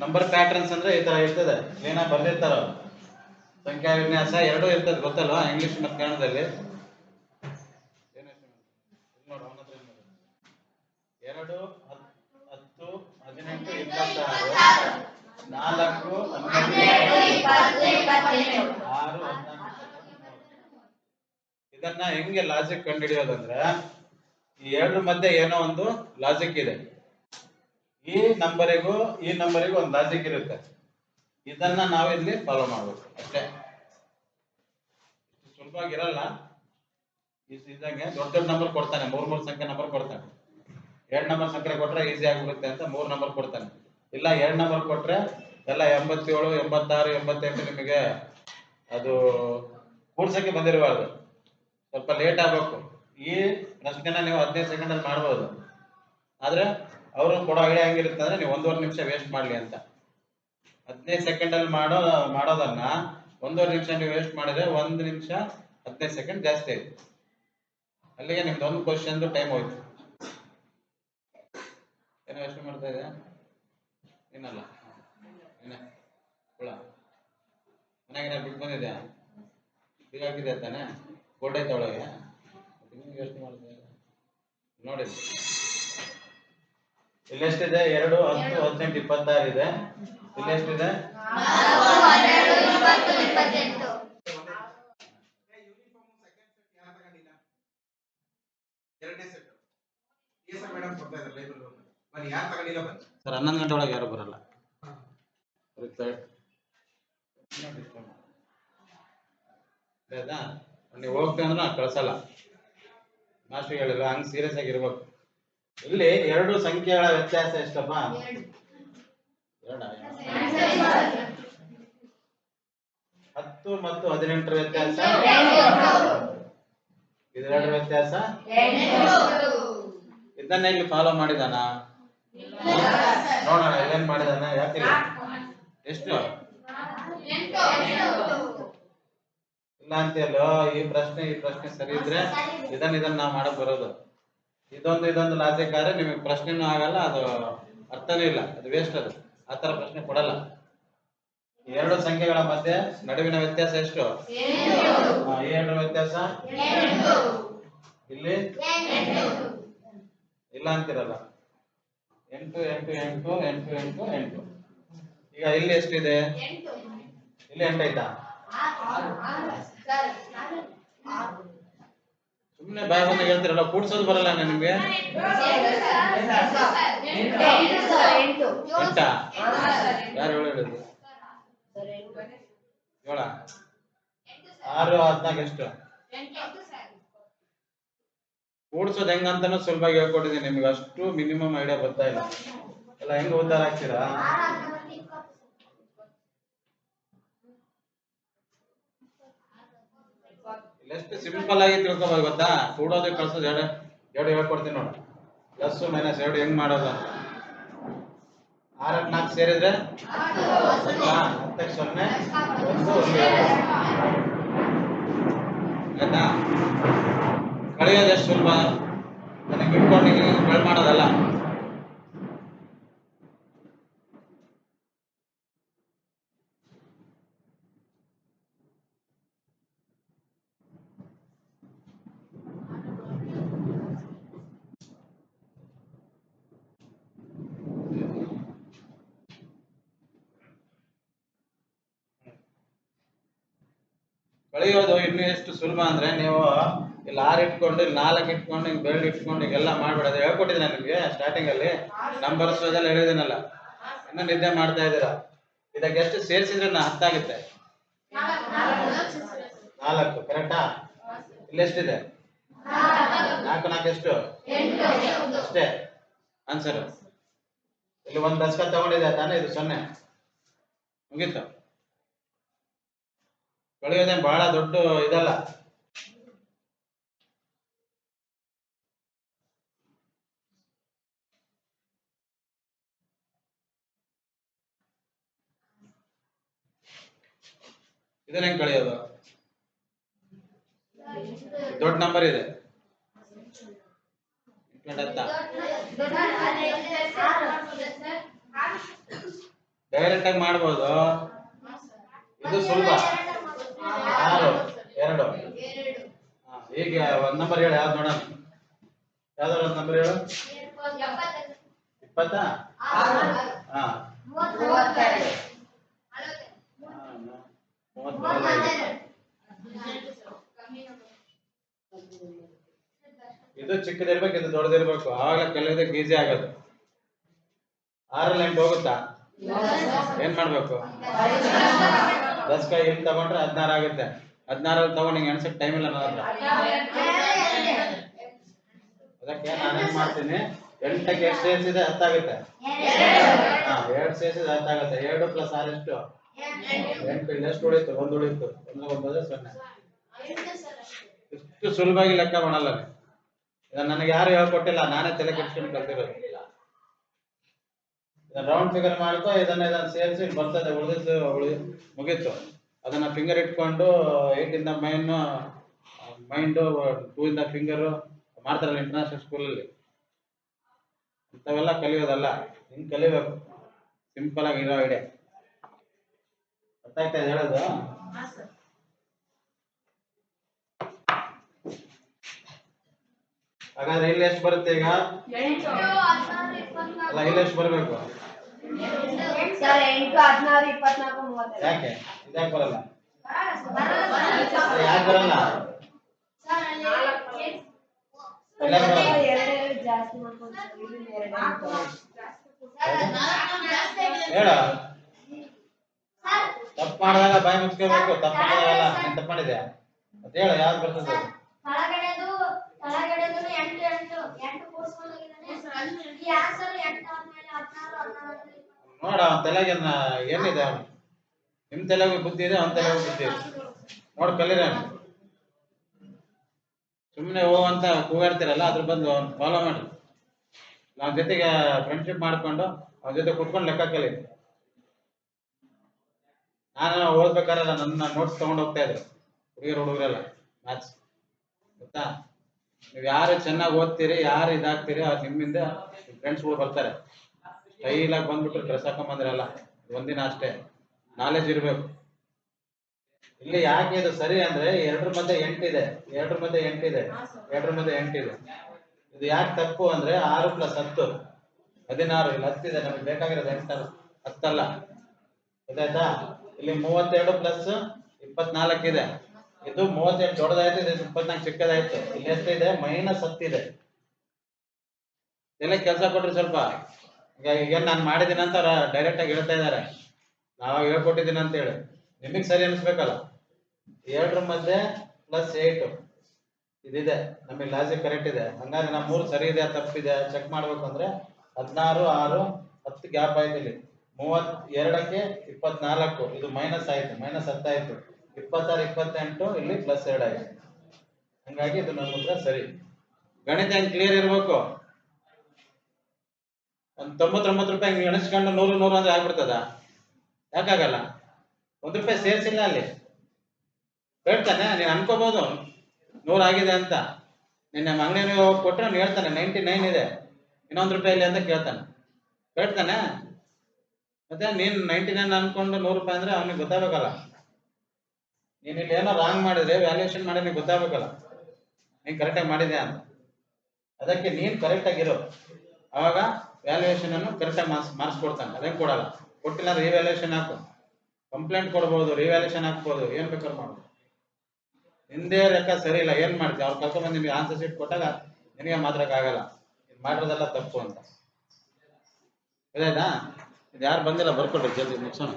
Number patterns ಅಂದ್ರೆ ಈ ತರ ಇರ್ತದೆ. ಏನ ಬರ್ದಿರ್ತಾರ. ಸಂಖ್ಯಾ ವಿನ್ಯಾಸ ಎರಡು ಇರ್ತದೆ, ಗೊತ್ತಲ್ವಾ? ಇಂಗ್ಲಿಷ್ ಮತ್ತು ಕನ್ನಡದಲ್ಲಿ? ಎರಡು, ಹತ್- ಹತ್ತು, ಹದಿನೆಂಟು, ಇಪ್ಪತ್ತಾರು, ನಾಲ್ಕು ಆರು ಇದನ್ನ ಹೆಂಗೆ ಲಾಜಿಕ್ ಕಂಡುಹಿಡಿಯೋದಂದ್ರೆ, ಈ ಎರಡು ಮಧ್ಯೆ ಏನೋ ಒಂದು ಲಾಜಿಕ್ ಇದೆ. ಈ ನಂಬರಿಗೂ ಈ ನಂಬರಿಗೂ ಒಂದು ಲಾಜಿಕ್ ಇರುತ್ತೆ. ಇದನ್ನ ನಾವಿಲ್ಲಿ ಫಾಲೋ ಮಾಡಬೇಕು, ಅಷ್ಟೇ. ಇಷ್ಟು ಸುಲಭವಾಗಿರಲ್ಲ ಇದಂಗೆ ದೊಡ್ಡ ದೊಡ್ಡ ನಂಬರ್ ಕೊಡ್ತಾನೆ, ಮೂರ್ ಮೂರ್ ಸಂಖ್ಯೆ ನಂಬರ್ ಕೊಡ್ತಾನೆ. ಎರಡ್ ನಂಬರ್ ಸಂಖ್ಯೆ ಕೊಟ್ರೆ ಈಸಿ ಆಗಿಬಿಡುತ್ತೆ ಅಂತ ಮೂರ್ ನಂಬರ್ ಕೊಡ್ತಾನೆ. ಇಲ್ಲ, ಎರಡ್ ನಂಬರ್ ಕೊಟ್ರೆ, ಎಲ್ಲ ಎಂಬತ್ತೇಳು, ಎಂಬತ್ತಾರು, ಎಂಬತ್ತೆಂಟು ನಿಮಗೆ ಅದು ಕೂಡ್ಸಕ್ಕೆ ಬಂದಿರಬಾರ್ದು. ಸ್ವಲ್ಪ ಲೇಟ್ ಆಗ್ಬೇಕು. ಈ ಪ್ರಶ್ನೆನ ನೀವು ಹದಿನೈದು ಸೆಕೆಂಡ್ ಅಲ್ಲಿ ಮಾಡ್ಬೋದು. ಆದ್ರೆ ಅವರು ಕೊಡೋ ಐಡಿಯಾ ಹೆಂಗಿರುತ್ತೆ ಅಂದ್ರೆ ನೀವು ಒಂದೂವರೆ ನಿಮಿಷ ವೇಸ್ಟ್ ಮಾಡಲಿ ಅಂತ. ಹದಿನೈದು ಸೆಕೆಂಡ್ ಅಲ್ಲಿ ಮಾಡೋ, ಮಾಡೋದನ್ನ ಒಂದೂವರೆ ನಿಮಿಷ ನೀವು ವೇಸ್ಟ್ ಮಾಡಿದ್ರೆ ಒಂದು ನಿಮಿಷ ಹದಿನೈದು ಸೆಕೆಂಡ್ ಜಾಸ್ತಿ ಆಯ್ತು. ಅಲ್ಲಿಗೆ ನಿಮ್ದು ಒಂದು ಕ್ವಶನ್ ಟೈಮ್ ಹೋಯ್ತು. ಏನೋ ಯೋಚನೆ ಮಾಡ್ತಾ ಇದೆ ಏನಲ್ಲ ಏನ ಹುಳ. ಮನೆಗೆ ಬಿಟ್ಟು ಬಂದಿದ್ಯಾ? ಬೀಗ ಹಾಕಿದೆ ತಾನೆ? ಗೋಲ್ಡ್ ಐತೆ ಒಳಗೆ ಯೋಚನೆ ಮಾಡ್ತಾ ನೋಡಿ ಇಲ್ಲೆಷ್ಟಿದೆ ಎರಡು ಹತ್ತು ಹದಿನೆಂಟು ಇಪ್ಪತ್ತಾರು ಇದೆ. ಇಲ್ಲೆಷ್ಟಿದೆ ಎರಡನೇ ಸೆಟ್ ಈ ಸರ್ ಹನ್ನೊಂದು ಗಂಟೆ ಒಳಗೆ ಯಾರು ಬರಲ್ಲ. ನೀವು ಹೋಗ್ತೀವಿ ಅಂದ್ರೆ ಕಳ್ಸಲ್ಲ. ಮಾಸ್ಟರ್ ಹೇಳಿಲ್ಲ ಹಂಗೆ ಸೀರಿಯಸ್ ಆಗಿರ್ಬೇಕು. ಇಲ್ಲಿ ಎರಡು ಸಂಖ್ಯೆಗಳ ವ್ಯತ್ಯಾಸ ಎಷ್ಟಪ್ಪ? ಹತ್ತು ಮತ್ತು ಹದಿನೆಂಟರ ವ್ಯತ್ಯಾಸ? ಇದೆರಡರ ವ್ಯತ್ಯಾಸ? ಇದನ್ನ ಇಲ್ಲಿ ಫಾಲೋ ಮಾಡಿದಾನ? ನೋಡೋಣ ಏನ್ ಮಾಡಿದಾನ? ಯಾಕಿಲ್ಲ ಎಷ್ಟು? ಇಲ್ಲ ಅಂತೇಳು ಈ ಪ್ರಶ್ನೆ ಈ ಪ್ರಶ್ನೆ ಸರಿ ಇದ್ರೆ ಇದನ್ನ ಇದನ್ನ ನಾವು ಮಾಡಕ್ ಬರೋದು. ಇದೊಂದು ಇದೊಂದು ಲಾಜಿಕ್ ಆದ್ರೆ ನಿಮಗೆ ಪ್ರಶ್ನೆನೂ ಆಗಲ್ಲ, ಅದು ಅರ್ಥನೇ ಇಲ್ಲ, ಅದು ವೇಸ್ಟ್ ಅದು. ಆ ತರ ಪ್ರಶ್ನೆ ಕೊಡಲ್ಲ. ಎರಡು ಸಂಖ್ಯೆಗಳ ಮಧ್ಯೆ ನಡುವಿನ ವ್ಯತ್ಯಾಸ ಎಷ್ಟು? ಎರಡು ವ್ಯತ್ಯಾಸ? ಇಲ್ಲಿ? ಇಲ್ಲ ಅಂತಿರಲ್ಲ. ಎಂಟು ಎಂಟು ಎಂಟು ಎಂಟು ಎಂಟು ಎಂಟು. ಈಗ ಇಲ್ಲಿ ಎಷ್ಟಿದೆ? ಇಲ್ಲಿ ಎಂಟೈತಾ ಸುಮ್ಮನೆ ಬಾಯ್ ಹೇಳ್ತಿರಲ್ಲ, ಕೂಡ್ಸೋದು ಬರಲ್ಲ ನಿಮ್ಗೆ ಯಾರು ಹೇಳು ಹೇಳಿದ್ರು ಆರು, ಹದ್ನಾಲ್ಕು ಎಷ್ಟು? ಕೂಡ್ಸೋದು ಹೆಂಗಂತಾನು ಸುಲಭವಾಗಿ ಹೇಳ್ಕೊಟ್ಟಿದ್ದೀನಿ ನಿಮ್ಗೆ, ಅಷ್ಟು ಮಿನಿಮಮ್ ಐಡಿಯಾ ಬರ್ತಾ ಇಲ್ಲ. ಎಲ್ಲ ಹೆಂಗ್ ಉದ್ದಾರ ಆಗ್ತೀರಾ? ಇಲ್ಲೆಷ್ಟು ಸಿಂಪಲ್ ಆಗಿ ತಿಳ್ಕೊಬೋದು ಗೊತ್ತಾ? ಕೂಡೋದು ಕಳ್ಸೋದು ಎರಡು ಎರಡು ಹೇಳ್ಕೊಡ್ತೀನಿ ನೋಡಿ. ಪ್ಲಸ್ ಮೈನಸ್ ಎರಡು ಹೆಂಗ್ ಮಾಡೋದು? ಆರಕ್ಕೆ ನಾಲ್ಕು ಸೇರಿದ್ರೆ? ಸೊನ್ನೆ, ಒಂದು. ಆಯ್ತಾ? ಕಳೆಯೋದು ಎಷ್ಟು ಸುಲಭ ನನಗೆ ಇಟ್ಕೊಂಡು ಬೆಳ್ ಮಾಡೋದಲ್ಲ. ಕಳೆಯೋದು ಇನ್ನೂ ಎಷ್ಟು ಸುಲಭ ಅಂದ್ರೆ ನೀವು ಇಲ್ಲಿ ಆರು ಇಟ್ಕೊಂಡು, ಇಲ್ಲಿ ನಾಲ್ಕು ಇಟ್ಕೊಂಡು, ಹಿಂಗೆ ಬೆರಳು ಇಟ್ಕೊಂಡು ಹಿಂಗೆಲ್ಲ ಮಾಡ್ಬೇಡ ಹೇಳ್ಕೊಟ್ಟಿದ್ದೆ ನಿಮಗೆ ಸ್ಟಾರ್ಟಿಂಗ್ ಅಲ್ಲಿ. ನಂಬರ್ಸ್ ಅದೆಲ್ಲ ಹೇಳಿದ್ದೀನಲ್ಲ. ಇನ್ನು ನಿದ್ದೆ ಮಾಡ್ತಾ ಇದ್ದೀರಾ? ಇದಕ್ಕೆ ಎಷ್ಟು ಸೇರಿಸಿದ್ರೆ ನಾ ಹತ್ತಾಗುತ್ತೆ ನಾಲ್ಕು ಕರೆಕ್ಟಾ ಇಲ್ಲೆಷ್ಟಿದೆ ನಾಲ್ಕು ನಾಲ್ಕು, ಎಷ್ಟು? ಅಷ್ಟೇ? ಆನ್ಸರ್ ಇಲ್ಲಿ ಒಂದು ದಶಕ ತಗೊಂಡಿದೆ ತಾನೇ ಇದು ಸೊನ್ನೆ? ಮುಗೀತು. ಕಳೆಯೋದೇನ್ ಬಹಳ ದೊಡ್ಡ ಇದಲ್ಲ. ಇದನ್ನ ಹೆಂಗ್ ಕಳೆಯೋದು? ದೊಡ್ಡ ನಂಬರ್ ಇದೆ. ಡೈರೆಕ್ಟ್ ಆಗಿ ಮಾಡ್ಬೋದು. ಇದು ಸುಲಭ. ಆರು ಎರಡು. ಈಗ ಒಂದ್ ನಂಬರ್ ಹೇಳಿ ಯಾವ್ದು ನೋಡೋಣ? ಯಾವ್ದಾರ ಒಂದ್ ನಂಬರ್ ಹೇಳು. ಇಪ್ಪತ್ತಾ? ಇದು ಚಿಕ್ಕದಿರ್ಬೇಕು ಇದು ದೊಡ್ಡದಿರ್ಬೇಕು. ಆವಾಗ ಕಲಿಯೋದಕ್ಕೆ ಈಸಿ ಆಗೋದು. ಆರಲ್ಲಿ ಎಂಟು ಹೋಗುತ್ತಾ? ಏನ್ ಮಾಡ್ಬೇಕು? ದಸ್ಕ ಇಲ್ಲಿ ತಗೊಂಡ್ರೆ ಹದಿನಾರು ಆಗುತ್ತೆ. ಹದಿನಾರಲ್ಲಿ ತಗೊಂಡು ಹಿಂಗೆ ಅನ್ಸಕ್ ಟೈಮ್ ಇಲ್ಲ ನನ್ನ ಅದಕ್ಕೆ ನಾನೇನ್ ಮಾಡ್ತೀನಿ? ಎಂಟಕ್ಕೆ ಎಷ್ಟು ಸೇರಿಸಿದೆ? ಹತ್ತಾಗುತ್ತೆ. ಹಾ, ಎರಡು ಸೇರಿಸಿದೆ, ಹತ್ತಾಗುತ್ತೆ. ಎರಡು ಪ್ಲಸ್ ಆರು ಎಷ್ಟು? ಎಂಟು. ಎಷ್ಟು ಉಳಿತು? ಒಂದು ಉಳಿತು. ಒಂದು ಒಂಬತ್ತು ಸೊನ್ನೆ. ಇಷ್ಟು ಸುಲಭವಾಗಿ ಲೆಕ್ಕ ಮಾಡಲ್ಲ. ನನಗೆ ಯಾರು ಹೇಳ್ಕೊಟ್ಟಿಲ್ಲ, ನಾನೇ ತಲೆ ಕೆಡ್ಸ್ಕೊಂಡು ಕಲ್ತಿರೋದು. ರೌಂಡ್ ಫಿಗರ್ ಮಾಡ್ಕೊ ಇದನ್ನ ಇದನ್ನ ಸೇರಿಸಿ ಬರ್ತದೆ ಉಳಿದಿದ್ದು ಉಳಿ ಮುಗೀತು. ಅದನ್ನ ಫಿಂಗರ್ ಇಟ್ಕೊಂಡು ಏಟ್ ಇಂದ ಮೈನ್ ಮೈಂಡು ಟೂ ಇಂದ ಫಿಂಗರು ಮಾಡ್ತಾರಲ್ಲ ಇಂಟರ್ನ್ಯಾಷನಲ್ ಸ್ಕೂಲಲ್ಲಿ ಇಂಥವೆಲ್ಲ ಕಲಿಯೋದಲ್ಲ ಹಿಂಗ್ ಕಲಿಬೇಕು. ಸಿಂಪಲ್ ಆಗಿ ಇರೋ ಐಡಿಯಾ ಗೊತ್ತಾಯ್ತಾ ಹೇಳೋದು? ಹಾಗಾದ್ರೆ ಇಲ್ಲಿ ಎಷ್ಟು ಬರುತ್ತೆ ಈಗ? ಅಲ್ಲ ಇಲ್ಲಿ ಎಷ್ಟು ಬರಬೇಕು. ಸರ್ ಎಂಟು ಹದಿನಾರು ಇಪ್ಪತ್ನಾಲ್ಕು ಮೂವತ್ತೆರಡು. ಯಾಕೆ? ಇದ್ಯಾಕೆ ಬರಲ್ಲ? ಯಾಕೆ ಬರಲ್ಲ. ಹೇಳ. ತಪ್ಪು ಮಾಡಿದಾಗ ಬಾಯಿ ಮುಚ್ಕೋಬೇಕು ತಪ್ಪು ಮಾಡಿದಾಗಲ್ಲ ಏನ್ ತಪ್ಪ ಮಾಡಿದೆ? ಮತ್ತೆ ಹೇಳ ಯಾವ್ದು ಬರ್ತದೆ? ಕೆಳಗಡೆದು ಕೆಳಗಡೆದು ಎಂಟು ಎಂಟು ಎಂಟು ಕೂಡ್ಸ್ಕೊಂಡು ಹೋಗಿದ್ದಾನೆ. ಈ ಆನ್ಸರ್ ಎಂಟು ಆದ್ಮೇಲೆ ಹದಿನಾರು ಹದಿನಾರು ನೋಡ, ಅವನ ತಲೆಗೆ ಏನಿದೆ ಅವನು? ನಿಮ್ ತಲೆಗೆ ಬುದ್ಧಿ ಇದೆ, ಅವನ ತಲೆಗೆ ಬುದ್ಧಿ ಇದೆ. ನೋಡ್, ಕಲೀರ ಸುಮ್ಮನೆ ಹೋ ಅಂತ ಕೂಗಾಡ್ತಿರಲ್ಲ, ಅದ್ರ ಬಂದು ಅವ್ನು ಫಾಲೋ ಮಾಡಿ. ನಾವ್ ಜೊತೆಗೆ ಫ್ರೆಂಡ್ಶಿಪ್ ಮಾಡ್ಕೊಂಡು ಅವನ ಜೊತೆ ಕುತ್ಕೊಂಡು ಲೆಕ್ಕ ಕಲಿ. ನಾನು ಓದ್ಬೇಕಾರಲ್ಲ ನನ್ನ ನೋಟ್ಸ್ ತಗೊಂಡು ಹೋಗ್ತಾ ಇದ್ರು. ಹುಡುಗರು ಹುಡುಗರೆಲ್ಲ ಮ್ಯಾಥ್ಸ್ ಗೊತ್ತಾ? ನೀವು ಯಾರು ಚೆನ್ನಾಗಿ ಓದ್ತೀರಿ, ಯಾರು ಇದಾಗ್ತೀರಿ, ಅವ್ರು ನಿಮ್ಮಿಂದ ಫ್ರೆಂಡ್ಸ್ಗಳು ಬರ್ತಾರೆ. ಸ್ಟೈಲಾಗಿ ಬಂದ್ಬಿಟ್ಟು ಡ್ರೆಸ್ ಹಾಕೊಂಬಂದ್ರಲ್ಲ, ಒಂದಿನ ಅಷ್ಟೇ. ನಾಲೆಜ್ ಇರಬೇಕು. ಇಲ್ಲಿ ಯಾಕೆ ಇದು ಸರಿ ಅಂದ್ರೆ ಎರಡರ ಮಧ್ಯೆ ಎಂಟಿದೆ ಎರಡರ ಮಧ್ಯೆ ಎಂಟಿದೆ ಎರಡರ ಮಧ್ಯೆ ಎಂಟಿದೆ ಇದು. ಯಾಕೆ ತಪ್ಪು ಅಂದ್ರೆ ಆರು ಪ್ಲಸ್ ಹತ್ತು, ಹದಿನಾರು ಇಲ್ಲಿ ಹತ್ತಿದೆ ನಮಗೆ ಬೇಕಾಗಿರೋದು ಎಂಟು ಹತ್ತಲ್ಲ. ಗೊತ್ತಾಯ್ತಾ? ಇಲ್ಲಿ ಮೂವತ್ತೆರಡು ಪ್ಲಸ್ ಇಪ್ಪತ್ನಾಲ್ಕು ಇದೆ. ಇದು ಮೂವತ್ತೆಂಟು ದೊಡ್ಡದಾಯ್ತು, ಇದು ಇಪ್ಪತ್ನಾಲ್ಕು ಚಿಕ್ಕದಾಯ್ತು. ಇಲ್ಲಿ ಎಷ್ಟಿದೆ? ಮೈನಸ್ ಹತ್ತಿದೆ ಎಲ್ಲ ಕೆಲಸ ಕೊಟ್ರಿ ಸ್ವಲ್ಪ ಈಗ ಏನ್ ನಾನು ಮಾಡಿದ್ದೀನಿ ಅಂತ ಡೈರೆಕ್ಟ್ ಆಗಿ ಹೇಳ್ತಾ ಇದ್ದಾರೆ ನಾವಾಗ ಹೇಳ್ಕೊಟ್ಟಿದ್ದೀನಿ ಅಂತ ಹೇಳಿ. ನಿಮಗೆ ಸರಿ ಅನಿಸ್ಬೇಕಲ್ಲ? ಎರಡರ ಮಧ್ಯೆ ಪ್ಲಸ್ ಏಟ್ ಇದಿದೆ. ನಮಗೆ ಲಾಜಿಕ್ ಕರೆಕ್ಟ್ ಇದೆ. ಹಂಗಾದ್ರೆ ನಮ್ಮ ಮೂರು ಸರಿ ಇದೆ ತಪ್ಪಿದೆ. ಚೆಕ್ ಮಾಡ್ಬೇಕು ಅಂದ್ರೆ ಹದಿನಾರು, ಆರು, ಹತ್ತು ಗ್ಯಾಪ್ ಆಯ್ತು ಇಲ್ಲಿ. ಮೂವತ್ ಎರಡಕ್ಕೆ ಇಪ್ಪತ್ನಾಲ್ಕು. ಇದು ಮೈನಸ್ ಆಯ್ತು. ಮೈನಸ್ ಹತ್ತಾಯ್ತು. ಇಪ್ಪತ್ತಾರು, ಇಪ್ಪತ್ತೆಂಟು, ಇಲ್ಲಿ ಪ್ಲಸ್ ಎರಡು ಆಯ್ತು. ಹಂಗಾಗಿ ಇದು ನಮ್ಮ ಸರಿ. ಗಣಿತ ಹೆಂಗ್ ಕ್ಲಿಯರ್ ಇರ್ಬೇಕು? ಒಂದ್ ತೊಂಬತ್ತೊಂಬತ್ತು ರೂಪಾಯಿ ಹಿಂಗೆ ಎಣಿಸ್ಕೊಂಡು ನೂರು ನೂರು ಅಂದ್ರೆ ಆಗ್ಬಿಡ್ತದ? ಯಾಕಾಗಲ್ಲ? ಒಂದು ರೂಪಾಯಿ ಸೇರಿಸಿಲ್ಲ ಅಲ್ಲಿ. ಹೇಳ್ತಾನೆ, ನೀನು ಅನ್ಕೋಬಹುದು ನೂರು ಆಗಿದೆ ಅಂತ. ನಿನ್ನೆ ಹೋಗಿ ಕೊಟ್ಟರೆ ಅವ್ನು ಹೇಳ್ತಾನೆ, ನೈಂಟಿ ನೈನ್ ಇದೆ. ಇನ್ನೊಂದು ರೂಪಾಯಿ ಇಲ್ಲಿ ಅಂತ ಕೇಳ್ತಾನೆ. ಹೇಳ್ತಾನೆ. ಮತ್ತೆ ನೀನು ನೈಂಟಿ ನೈನ್ ಅನ್ಕೊಂಡು ನೂರು ರೂಪಾಯಿ ಅಂದ್ರೆ ಅವ್ನಿಗೆ ಗೊತ್ತಾಗಬೇಕಲ್ಲ. ನೀನ್ ಇಲ್ಲಿ ಏನೋ ರಾಂಗ್ ಮಾಡಿದ್ರೆ ವ್ಯಾಲ್ಯೂಯೇಷನ್ ಮಾಡಿ ಗೊತ್ತಾಗಬೇಕಲ್ಲ. ನೀನು ಕರೆಕ್ಟಾಗಿ ಮಾಡಿದೆ ಅಂತ. ಅದಕ್ಕೆ ನೀನು ಕರೆಕ್ಟಾಗಿರೋ ಅವಾಗ ವ್ಯಾಲ್ಯೂಯೇಷನ್ ಅನ್ನು ಕರೆಕ್ಟಾಗಿ ಮಾರ್ಕ್ಸ್ ಮಾರ್ಕ್ಸ್ ಅದೇ ಕೊಡಲ್ಲ. ಕೊಟ್ಟಿಲ್ಲ ರಿವ್ಯಾಲ್ಯೂಯೇಷನ್ ಹಾಕು. ಕಂಪ್ಲೇಂಟ್ ಕೊಡ್ಬೋದು ರಿವ್ಯಾಲ್ಯೂಯೇಷನ್ ಹಾಕ್ಬೋದು. ಏನ್ ಬೇಕಾದ್ರೂ ಮಾಡ್ಬೋದು. ನಿಂದೇ ಲೆಕ್ಕ ಸರಿ ಇಲ್ಲ, ಏನ್ ಮಾಡ್ತೀವಿ ಅವ್ರು ಕರ್ಕೊಂಡ್ಬಂದು ನಿಮಗೆ ಆನ್ಸರ್ ಶೀಟ್ ಕೊಟ್ಟಾಗ ನಿನಗೆ ಮಾತ್ರಕ್ಕಾಗಲ್ಲ ಇದು ಮಾಡಿರೋದೆಲ್ಲ ತಪ್ಪು ಅಂತ. ಇದಾಯ್ತಾ? ಇದು ಯಾರು ಬಂದಿಲ್ಲ ಬರ್ಕೊಡ್ರಿ ಜಲ್ದಿ ಮುಗಿಸೋಣ.